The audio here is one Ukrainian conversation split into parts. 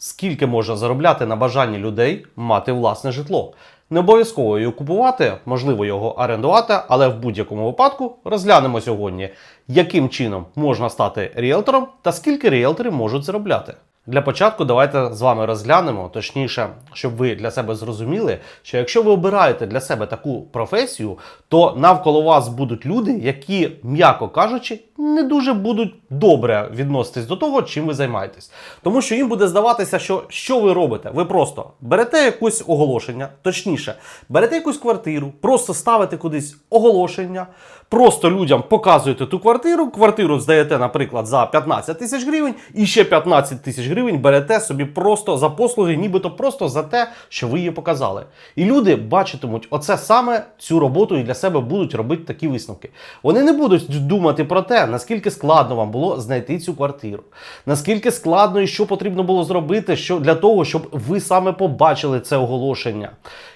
Скільки можна заробляти на бажанні людей мати власне житло? Не обов'язково його купувати, можливо його орендувати, але в будь-якому випадку розглянемо сьогодні, яким чином можна стати ріелтором та скільки ріелторів можуть заробляти. Для початку давайте з вами розглянемо, точніше, щоб ви для себе зрозуміли, що якщо ви обираєте для себе таку професію, то навколо вас будуть люди, які, м'яко кажучи, не дуже будуть добре відноситись до того, чим ви займаєтесь. Тому що їм буде здаватися, що що ви робите? Ви просто берете якесь оголошення, точніше, берете якусь квартиру, просто ставите кудись оголошення, просто людям показуєте ту квартиру, квартиру здаєте, наприклад, за 15 тисяч гривень, і ще 15 тисяч гривень берете собі просто за послуги, нібито просто за те, що ви її показали. І люди бачитимуть оце саме цю роботу і для себе будуть робити такі висновки. Вони не будуть думати про те, наскільки складно вам було знайти цю квартиру, наскільки складно і що потрібно було зробити що для того, щоб ви саме побачили це оголошення.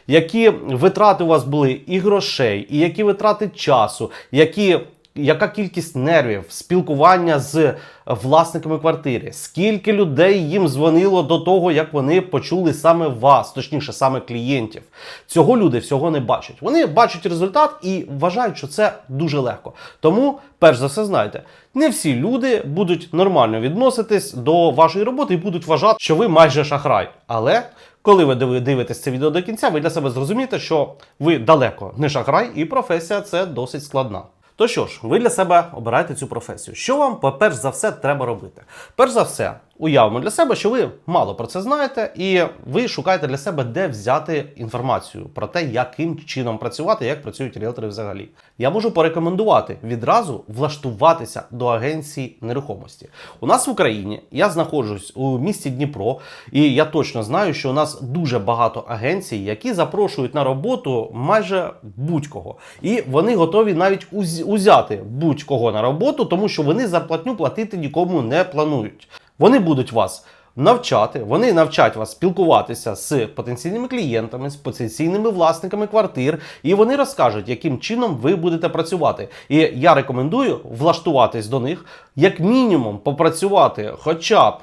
Які витрати у вас були і грошей, і які витрати часу, які яка кількість нервів, спілкування з власниками квартири, скільки людей їм дзвонило до того, як вони почули саме вас, точніше, саме клієнтів. Цього люди всього не бачать. Вони бачать результат і вважають, що це дуже легко. Тому, перш за все, знайте, не всі люди будуть нормально відноситись до вашої роботи і будуть вважати, що ви майже шахрай. Але коли ви диви- дивитесь це відео до кінця, ви для себе зрозумієте, що ви далеко не шахрай, і професія це досить складна. То що ж, ви для себе обираєте цю професію. Що вам, перш за все, треба робити? Перш за все, уявимо для себе, що ви мало про це знаєте, і ви шукаєте для себе, де взяти інформацію про те, яким чином працювати, як працюють ріелтори взагалі. Я можу порекомендувати відразу влаштуватися до агенції нерухомості. У нас в Україні я знаходжусь у місті Дніпро, і я точно знаю, що у нас дуже багато агенцій, які запрошують на роботу майже будь-кого. І вони готові навіть уз- узяти будь-кого на роботу, тому що вони зарплатню платити нікому не планують. Вони будуть вас. Навчати, вони навчать вас спілкуватися з потенційними клієнтами, з потенційними власниками квартир, і вони розкажуть, яким чином ви будете працювати. І я рекомендую влаштуватись до них, як мінімум, попрацювати хоча б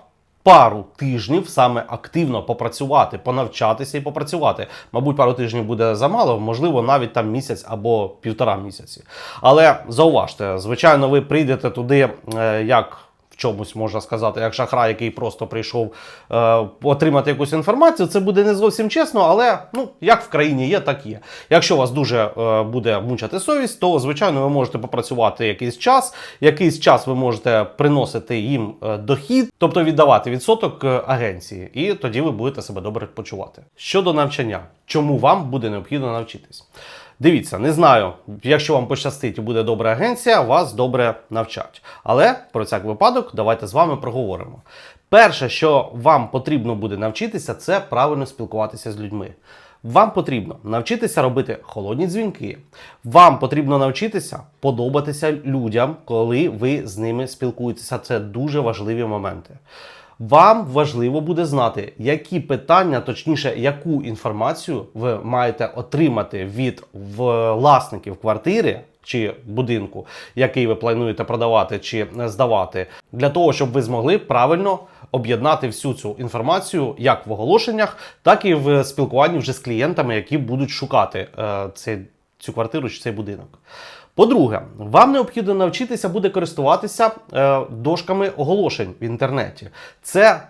пару тижнів саме активно попрацювати, понавчатися і попрацювати. Мабуть, пару тижнів буде замало, можливо, навіть там місяць або півтора місяці. Але зауважте, звичайно, ви прийдете туди е, як. Чомусь можна сказати, як шахрай, який просто прийшов е, отримати якусь інформацію, це буде не зовсім чесно, але ну як в країні є, так є. Якщо вас дуже е, буде мучати совість, то звичайно ви можете попрацювати якийсь час. Якийсь час ви можете приносити їм е, дохід, тобто віддавати відсоток е, агенції, і тоді ви будете себе добре почувати. Щодо навчання, чому вам буде необхідно навчитись? Дивіться, не знаю, якщо вам пощастить і буде добра агенція, вас добре навчать. Але про всяк випадок давайте з вами проговоримо. Перше, що вам потрібно буде навчитися, це правильно спілкуватися з людьми. Вам потрібно навчитися робити холодні дзвінки. Вам потрібно навчитися подобатися людям, коли ви з ними спілкуєтеся. Це дуже важливі моменти. Вам важливо буде знати, які питання, точніше, яку інформацію ви маєте отримати від власників квартири чи будинку, який ви плануєте продавати чи здавати, для того, щоб ви змогли правильно об'єднати всю цю інформацію як в оголошеннях, так і в спілкуванні вже з клієнтами, які будуть шукати е, цей, цю квартиру чи цей будинок. По-друге, вам необхідно навчитися буде користуватися е, дошками оголошень в інтернеті. Це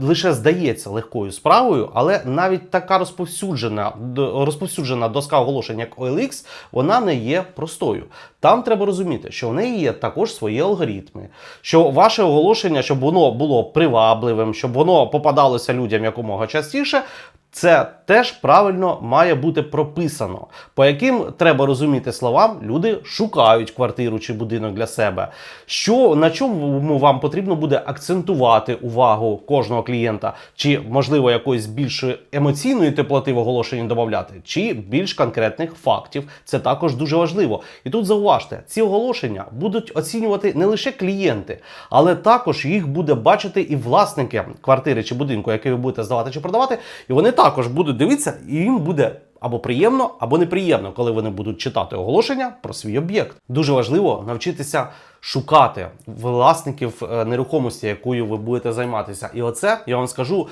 лише здається легкою справою, але навіть така розповсюджена, розповсюджена доска оголошень, як OLX, вона не є простою. Там треба розуміти, що в неї є також свої алгоритми, що ваше оголошення, щоб воно було привабливим, щоб воно попадалося людям якомога частіше. Це теж правильно має бути прописано, по яким треба розуміти словам, люди шукають квартиру чи будинок для себе. Що на чому вам потрібно буде акцентувати увагу кожного клієнта, чи можливо якоїсь більш емоційної теплоти в оголошенні додати, чи більш конкретних фактів. Це також дуже важливо. І тут зауважте, ці оголошення будуть оцінювати не лише клієнти, але також їх буде бачити і власники квартири чи будинку, який ви будете здавати чи продавати, і вони також будуть дивитися, і їм буде. Або приємно, або неприємно, коли вони будуть читати оголошення про свій об'єкт. Дуже важливо навчитися шукати власників е, нерухомості, якою ви будете займатися. І оце я вам скажу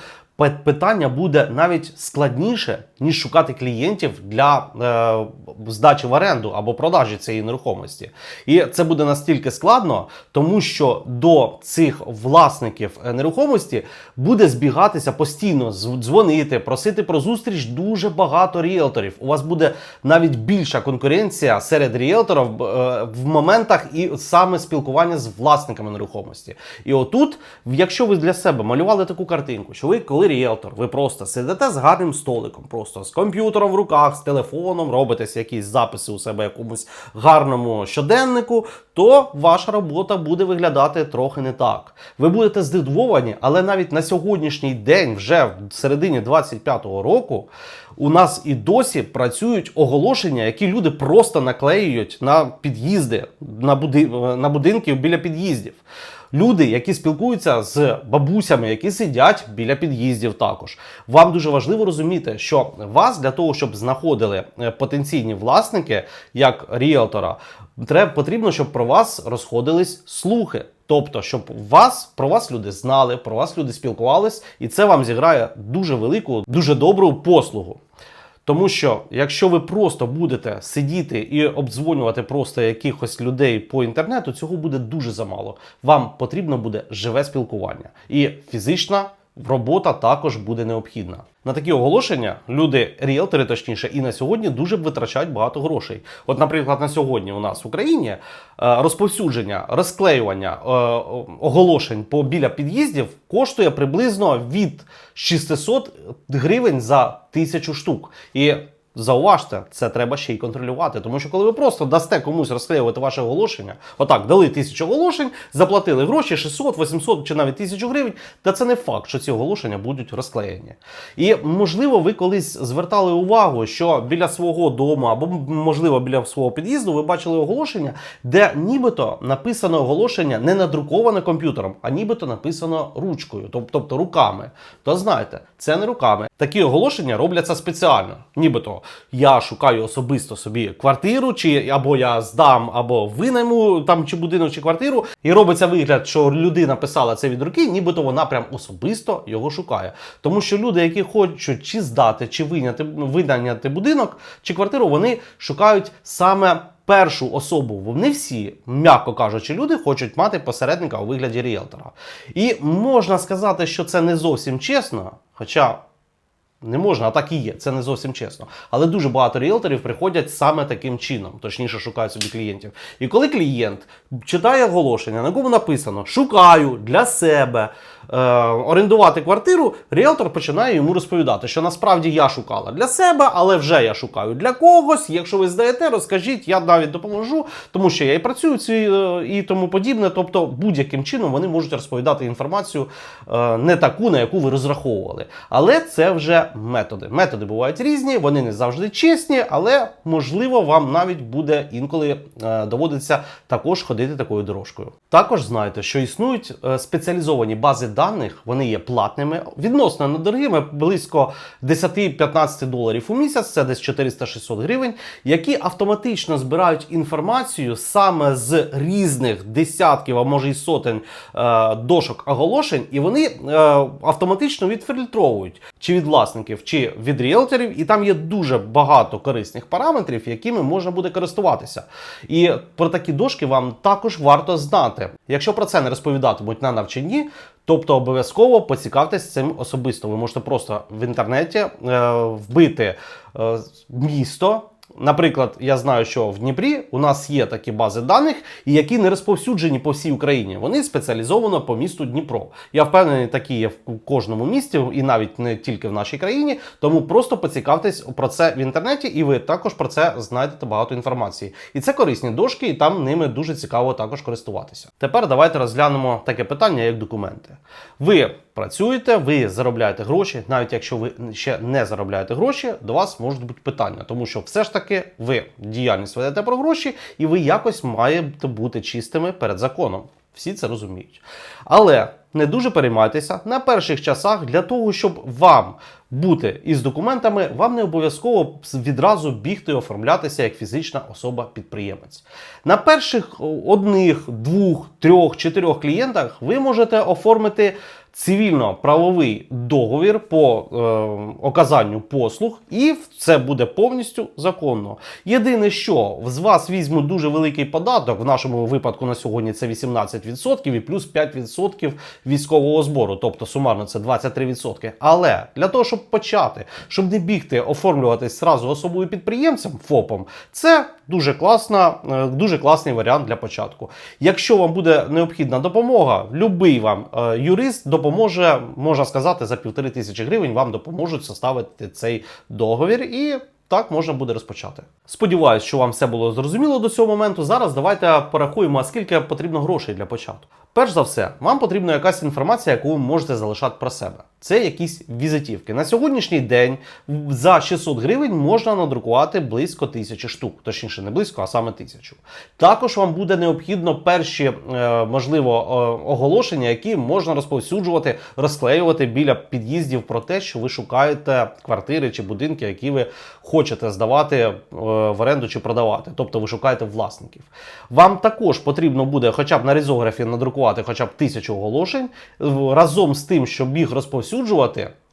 питання буде навіть складніше, ніж шукати клієнтів для е, здачі в оренду або продажі цієї нерухомості. І це буде настільки складно, тому що до цих власників е, нерухомості буде збігатися постійно, дз- дзвонити, просити про зустріч дуже багато ріелторів. У вас буде навіть більша конкуренція серед ріелторів е, в моментах і саме спілкування з власниками нерухомості. І отут, якщо ви для себе малювали таку картинку, що ви, коли ріелтор, ви просто сидите з гарним столиком, просто з комп'ютером в руках, з телефоном, робите якісь записи у себе якомусь гарному щоденнику, то ваша робота буде виглядати трохи не так. Ви будете здивовані, але навіть на сьогоднішній день, вже в середині 25-го року, у нас і досі працюють оголошення, які люди просто наклеюють на під'їзди, на, буди... на будинки біля під'їздів. Люди, які спілкуються з бабусями, які сидять біля під'їздів, також вам дуже важливо розуміти, що вас для того, щоб знаходили е, потенційні власники, як ріелтора, треба потрібно, щоб про вас розходились слухи. Тобто, щоб вас про вас люди знали, про вас люди спілкувались, і це вам зіграє дуже велику, дуже добру послугу. Тому що якщо ви просто будете сидіти і обдзвонювати просто якихось людей по інтернету, цього буде дуже замало. Вам потрібно буде живе спілкування і фізична робота також буде необхідна. На такі оголошення люди, ріелтори, точніше, і на сьогодні дуже витрачають багато грошей. От, наприклад, на сьогодні у нас в Україні е, розповсюдження, розклеювання е, оголошень по біля під'їздів коштує приблизно від 600 гривень за тисячу штук. І Зауважте, це треба ще й контролювати, тому що коли ви просто дасте комусь розклеювати ваше оголошення, отак дали тисячу оголошень, заплатили гроші 600, 800 чи навіть тисячу гривень, та це не факт, що ці оголошення будуть розклеєні. І можливо, ви колись звертали увагу, що біля свого дому або можливо біля свого під'їзду ви бачили оголошення, де нібито написано оголошення не надруковане комп'ютером, а нібито написано ручкою, тобто руками. То знайте, це не руками. Такі оголошення робляться спеціально. Нібито я шукаю особисто собі квартиру, чи або я здам, або винайму там чи будинок, чи квартиру, і робиться вигляд, що людина писала це від руки, нібито вона прям особисто його шукає. Тому що люди, які хочуть чи здати, чи виняти, винайняти будинок чи квартиру, вони шукають саме. Першу особу не всі, м'яко кажучи, люди хочуть мати посередника у вигляді ріелтора. І можна сказати, що це не зовсім чесно, хоча не можна, а так і є. Це не зовсім чесно. Але дуже багато ріелторів приходять саме таким чином, точніше шукають собі клієнтів. І коли клієнт читає оголошення, на якому написано Шукаю для себе е, орендувати квартиру, ріелтор починає йому розповідати, що насправді я шукала для себе, але вже я шукаю для когось. Якщо ви здаєте, розкажіть, я навіть допоможу, тому що я і працюю ці, е, і тому подібне. Тобто, будь-яким чином вони можуть розповідати інформацію е, не таку, на яку ви розраховували. Але це вже методи. Методи бувають різні, вони не завжди чесні, але можливо вам навіть буде інколи е, доводиться також ходити такою дорожкою. Також знайте, що існують е, спеціалізовані бази даних, вони є платними, відносно недорогими, близько 10-15 доларів у місяць, це десь 400-600 гривень, які автоматично збирають інформацію саме з різних десятків, а може й сотень е, дошок оголошень, і вони автоматично відфільтровують чи від власників, чи від ріелторів, і там є дуже багато корисних параметрів, якими можна буде користуватися. І про такі дошки вам також варто знати. Якщо про це не розповідатимуть на навчанні, Тобто обов'язково поцікавтесь цим особисто. Ви можете просто в інтернеті е, вбити е, місто. Наприклад, я знаю, що в Дніпрі у нас є такі бази даних, які не розповсюджені по всій Україні. Вони спеціалізовано по місту Дніпро. Я впевнений, такі є в кожному місті, і навіть не тільки в нашій країні. Тому просто поцікавтесь про це в інтернеті, і ви також про це знайдете багато інформації. І це корисні дошки, і там ними дуже цікаво також користуватися. Тепер давайте розглянемо таке питання, як документи. Ви працюєте, ви заробляєте гроші. Навіть якщо ви ще не заробляєте гроші, до вас можуть бути питання, тому що все ж таки ви діяльність ведете про гроші, і ви якось маєте бути чистими перед законом. Всі це розуміють. Але не дуже переймайтеся на перших часах для того, щоб вам бути із документами, вам не обов'язково відразу бігти і оформлятися як фізична особа-підприємець. На перших одних, двох, трьох, чотирьох клієнтах ви можете оформити цивільно-правовий договір по е, оказанню послуг, і це буде повністю законно. Єдине, що з вас візьмуть дуже великий податок, в нашому випадку на сьогодні це 18% і плюс 5% військового збору, тобто сумарно це 23%. Але для того, щоб почати, щоб не бігти оформлюватись зразу особою підприємцем ФОПом, це дуже класна, е, дуже класний варіант для початку. Якщо вам буде необхідна допомога, любий вам е, юрист допоможе, можна сказати, за півтори тисячі гривень вам допоможуть составити цей договір і. Так можна буде розпочати. Сподіваюсь, що вам все було зрозуміло до цього моменту. Зараз давайте порахуємо, скільки потрібно грошей для початку. Перш за все, вам потрібна якась інформація, яку ви можете залишати про себе. Це якісь візитівки. На сьогоднішній день за 600 гривень можна надрукувати близько тисячі штук, точніше, не близько, а саме тисячу. Також вам буде необхідно перші, е, можливо, е, оголошення, які можна розповсюджувати, розклеювати біля під'їздів про те, що ви шукаєте квартири чи будинки, які ви хочете здавати е, в оренду чи продавати. Тобто ви шукаєте власників. Вам також потрібно буде, хоча б на ризографі надрукувати хоча б тисячу оголошень разом з тим, щоб їх розповсюджувати.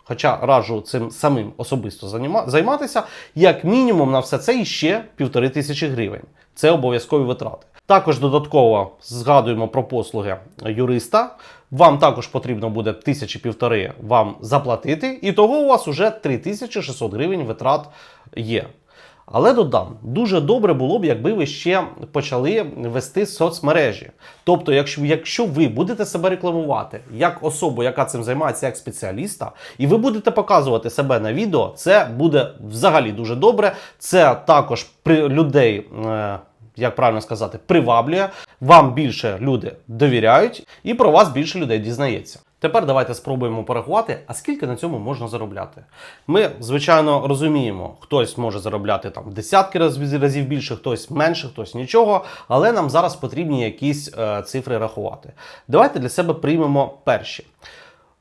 Хоча раджу цим самим особисто займатися, як мінімум на все це іще півтори тисячі гривень. Це обов'язкові витрати. Також додатково згадуємо про послуги юриста. Вам також потрібно буде тисячі півтори вам заплатити, і того у вас уже 3600 гривень витрат є. Але додам, дуже добре було б, якби ви ще почали вести соцмережі. Тобто, якщо, якщо ви будете себе рекламувати як особу, яка цим займається, як спеціаліста, і ви будете показувати себе на відео, це буде взагалі дуже добре. Це також при людей. Е, як правильно сказати, приваблює, вам більше люди довіряють, і про вас більше людей дізнається. Тепер давайте спробуємо порахувати, а скільки на цьому можна заробляти. Ми, звичайно, розуміємо, хтось може заробляти там десятки разів, більше, хтось менше, хтось нічого, але нам зараз потрібні якісь е, цифри рахувати. Давайте для себе приймемо перші.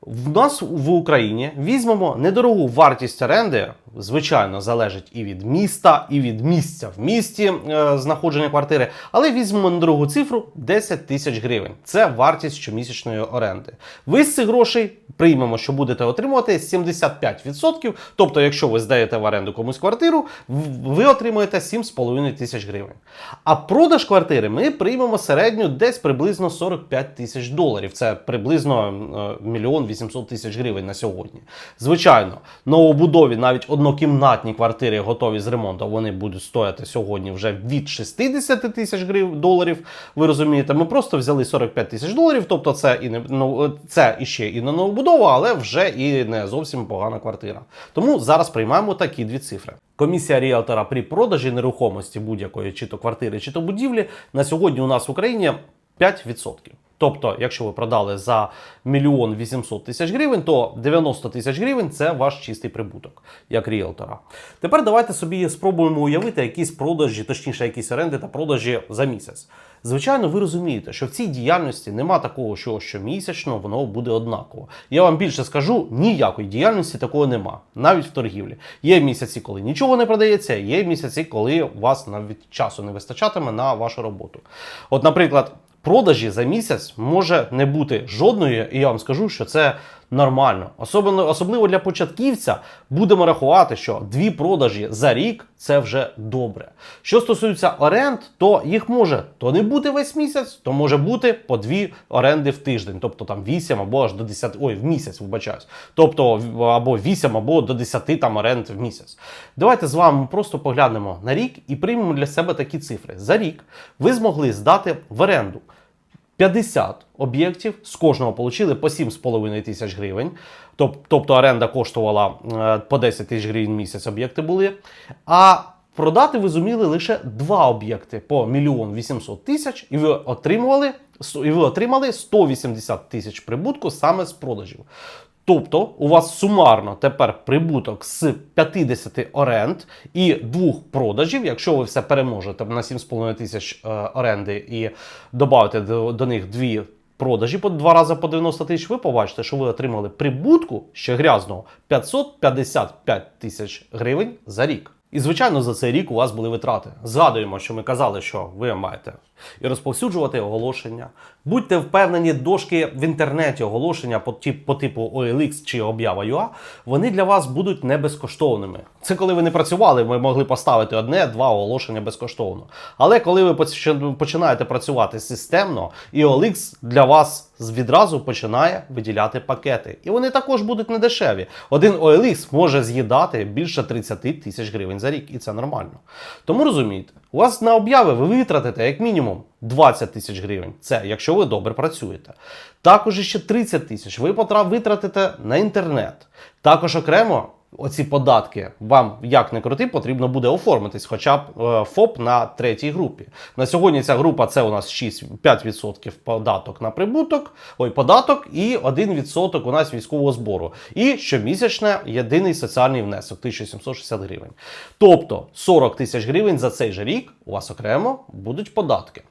В нас в Україні візьмемо недорогу вартість оренди, звичайно, залежить і від міста, і від місця в місті е, знаходження квартири. Але візьмемо недорогу цифру 10 тисяч гривень. Це вартість щомісячної оренди. Ви з цих грошей приймемо, що будете отримувати 75%. Тобто, якщо ви здаєте в оренду комусь квартиру, ви отримуєте 7,5 тисяч гривень. А продаж квартири ми приймемо середню десь приблизно 45 тисяч доларів. Це приблизно е, мільйон 800 тисяч гривень на сьогодні. Звичайно, новобудові навіть однокімнатні квартири готові з ремонту. Вони будуть стояти сьогодні вже від 60 тисяч доларів. Ви розумієте, ми просто взяли 45 тисяч доларів. Тобто, це і не ну, це іще і не новобудова, але вже і не зовсім погана квартира. Тому зараз приймаємо такі дві цифри. Комісія ріалтора при продажі нерухомості будь-якої чи то квартири, чи то будівлі на сьогодні у нас в Україні 5%. Тобто, якщо ви продали за мільйон 800 тисяч гривень, то 90 тисяч гривень це ваш чистий прибуток як ріелтора. Тепер давайте собі спробуємо уявити якісь продажі, точніше, якісь оренди та продажі за місяць. Звичайно, ви розумієте, що в цій діяльності нема такого, що щомісячно воно буде однаково. Я вам більше скажу, ніякої діяльності такого нема, навіть в торгівлі. Є місяці, коли нічого не продається, є місяці, коли у вас навіть часу не вистачатиме на вашу роботу. От, наприклад, продажі за місяць може не бути жодної, і я вам скажу, що це нормально. Особливо, особливо для початківця будемо рахувати, що дві продажі за рік це вже добре. Що стосується оренд, то їх може то не бути весь місяць, то може бути по дві оренди в тиждень, тобто там 8 або аж до 10, ой, в місяць, вибачаюсь. Тобто або 8 або до 10 таморенд в місяць. Давайте з вами просто поглянемо на рік і приймемо для себе такі цифри. За рік ви змогли здати в оренду 50 об'єктів, з кожного отримали по 7,5 тисяч гривень. Тоб- Тобто оренда коштувала е, по 10 тисяч гривень місяць об'єкти були. А продати ви зуміли лише два об'єкти по 1 800 тисяч, і ви отримували і ви отримали 180 тисяч прибутку саме з продажів. Тобто у вас сумарно тепер прибуток з 50 оренд і двох продажів, якщо ви все переможете на 7,5 тисяч е, оренди і додаєте до, до них дві продажі по два рази по 90 тисяч, ви побачите, що ви отримали прибутку ще грязного 555 тисяч гривень за рік. І, звичайно, за цей рік у вас були витрати. Згадуємо, що ми казали, що ви маєте і розповсюджувати оголошення. Будьте впевнені, дошки в інтернеті оголошення по, тип, по типу OLX чи об'ява.ua, вони для вас будуть не безкоштовними. Це коли ви не працювали, ви могли поставити одне-два оголошення безкоштовно. Але коли ви починаєте працювати системно, і OLX для вас відразу починає виділяти пакети. І вони також будуть недешеві. Один OLX може з'їдати більше 30 тисяч гривень за рік, і це нормально. Тому розумієте, у вас на обяви ви витратите як мінімум 20 тисяч гривень. Це якщо ви добре працюєте. Також ще 30 тисяч ви витратите на інтернет. Також окремо. Оці податки вам як не крути, потрібно буде оформитись, хоча б е, ФОП на третій групі. На сьогодні ця група це у нас 6, 5% податок на прибуток, ой, податок і 1% у нас військового збору. І щомісячне єдиний соціальний внесок 1760 гривень. Тобто 40 тисяч гривень за цей же рік у вас окремо будуть податки.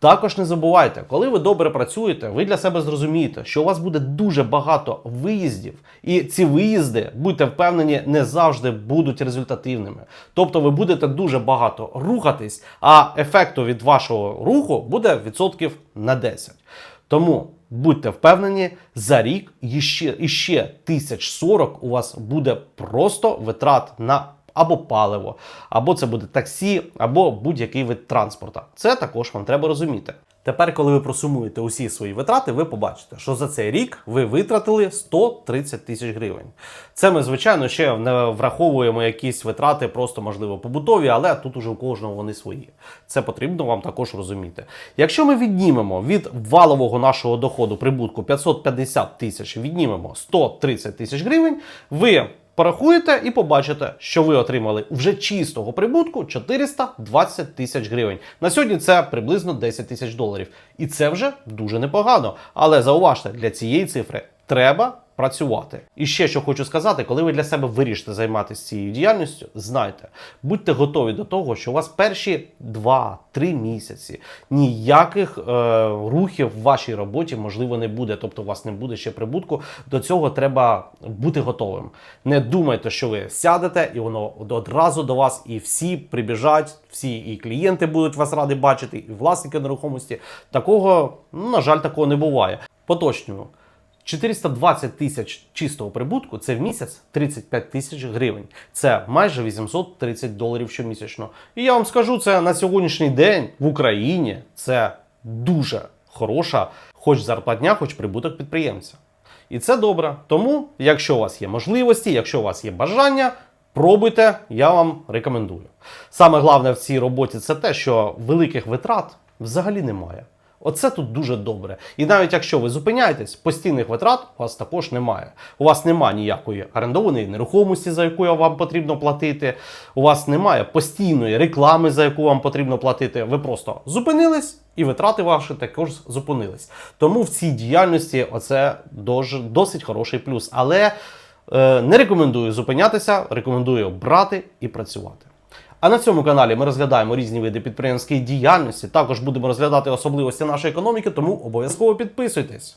Також не забувайте, коли ви добре працюєте, ви для себе зрозумієте, що у вас буде дуже багато виїздів, і ці виїзди, будьте впевнені, не завжди будуть результативними. Тобто ви будете дуже багато рухатись, а ефекту від вашого руху буде відсотків на 10. Тому будьте впевнені, за рік іще, іще тисяч 40 у вас буде просто витрат на або паливо, або це буде таксі, або будь-який вид транспорта. Це також вам треба розуміти. Тепер, коли ви просумуєте усі свої витрати, ви побачите, що за цей рік ви витратили 130 тисяч гривень. Це ми, звичайно, ще не враховуємо якісь витрати, просто можливо побутові, але тут уже у кожного вони свої. Це потрібно вам також розуміти. Якщо ми віднімемо від валового нашого доходу прибутку 550 тисяч, віднімемо 130 тисяч гривень, ви порахуєте і побачите, що ви отримали вже чистого прибутку 420 тисяч гривень. На сьогодні це приблизно 10 тисяч доларів. І це вже дуже непогано. Але зауважте, для цієї цифри треба працювати. І ще що хочу сказати, коли ви для себе вирішите займатися цією діяльністю, знайте, будьте готові до того, що у вас перші 2-3 місяці ніяких е, рухів в вашій роботі можливо не буде. Тобто у вас не буде ще прибутку. До цього треба бути готовим. Не думайте, що ви сядете, і воно одразу до вас, і всі прибіжать, всі і клієнти будуть вас раді бачити, і власники нерухомості. Такого, на жаль, такого не буває. Поточнюю. 420 тисяч чистого прибутку це в місяць 35 тисяч гривень. Це майже 830 доларів щомісячно. І я вам скажу, це на сьогоднішній день в Україні це дуже хороша, хоч зарплатня, хоч прибуток підприємця. І це добре. Тому, якщо у вас є можливості, якщо у вас є бажання, пробуйте, я вам рекомендую. Саме головне в цій роботі це те, що великих витрат взагалі немає. Оце тут дуже добре. І навіть якщо ви зупиняєтесь, постійних витрат у вас також немає. У вас немає ніякої орендованої нерухомості, за яку вам потрібно платити. У вас немає постійної реклами, за яку вам потрібно платити. Ви просто зупинились, і витрати ваші також зупинились. Тому в цій діяльності оце досить хороший плюс. Але е, не рекомендую зупинятися, рекомендую брати і працювати. А на цьому каналі ми розглядаємо різні види підприємської діяльності. Також будемо розглядати особливості нашої економіки, тому обов'язково підписуйтесь.